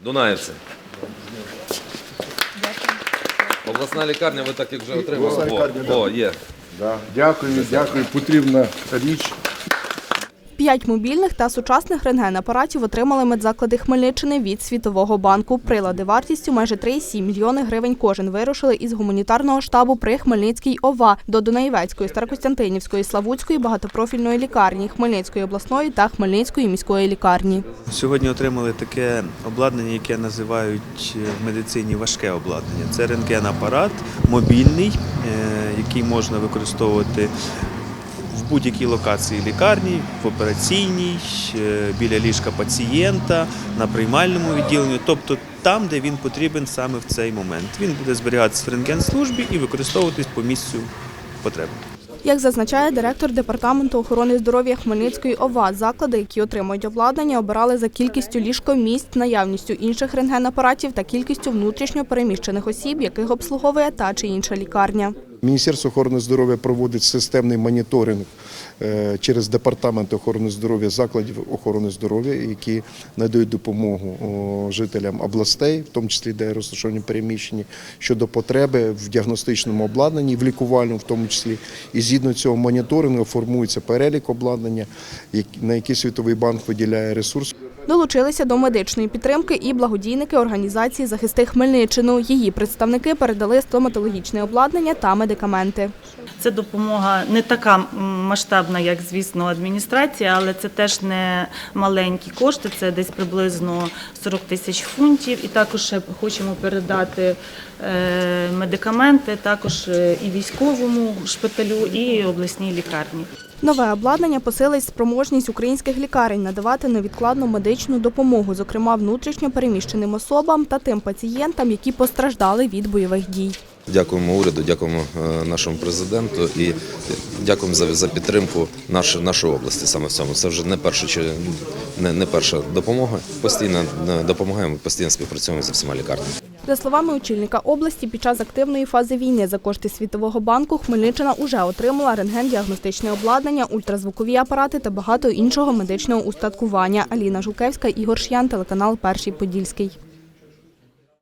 Дунаєвці. Обласна лікарня, ви так як вже отримали. Обласна О, лікарня, да. О, є. Да. Дякую, дякую. Потрібна річ. П'ять мобільних та сучасних рентген-апаратів отримали медзаклади Хмельниччини від Світового банку. Прилади вартістю майже 3,7 мільйони гривень кожен вирушили із гуманітарного штабу при Хмельницькій ОВА до Дунаєвецької, Старокостянтинівської, Славутської багатопрофільної лікарні, Хмельницької обласної та Хмельницької міської лікарні. Сьогодні отримали таке обладнання, яке називають в медицині важке обладнання. Це рентген-апарат мобільний, е, який можна використовувати в будь-якій локації лікарні, в операційній, біля ліжка пацієнта, на приймальному відділенні, тобто там, де він потрібен саме в цей момент. Він буде зберігатися в рентген-службі і використовуватись по місцю потреби. Як зазначає директор департаменту охорони здоров'я Хмельницької ОВА, заклади, які отримують обладнання, обирали за кількістю ліжкомісць, наявністю інших рентген-апаратів та кількістю внутрішньо переміщених осіб, яких обслуговує та чи інша лікарня. Міністерство охорони здоров'я проводить системний моніторинг е, через департамент охорони здоров'я закладів охорони здоров'я, які надають допомогу жителям областей, в тому числі де розташовані переміщені, щодо потреби в діагностичному обладнанні, в лікувальному, в тому числі. І згідно цього моніторингу формується перелік обладнання, на який Світовий банк виділяє ресурс. Долучилися до медичної підтримки і благодійники організації Захисти Хмельниччину. Її представники передали стоматологічне обладнання та медикаменти. Це допомога не така масштабна, як звісно, адміністрація, але це теж не маленькі кошти. Це десь приблизно 40 тисяч фунтів. І також ще хочемо передати е, медикаменти, також е, і військовому шпиталю, і обласній лікарні. Нове обладнання посилить спроможність українських лікарень надавати невідкладну медичну допомогу, зокрема внутрішньо переміщеним особам та тим пацієнтам, які постраждали від бойових дій. Дякуємо уряду, дякуємо е, нашому президенту і дякуємо за, за підтримку наш, нашої області саме в цьому. Це вже не перша, не, не перша допомога. Постійно е, допомагаємо, постійно співпрацюємо зі всіма лікарнями. За словами очільника області, під час активної фази війни за кошти Світового банку Хмельниччина уже отримала рентген-діагностичне обладнання, ультразвукові апарати та багато іншого медичного устаткування. Аліна Жукевська, Ігор Ш'ян, телеканал Перший Подільський.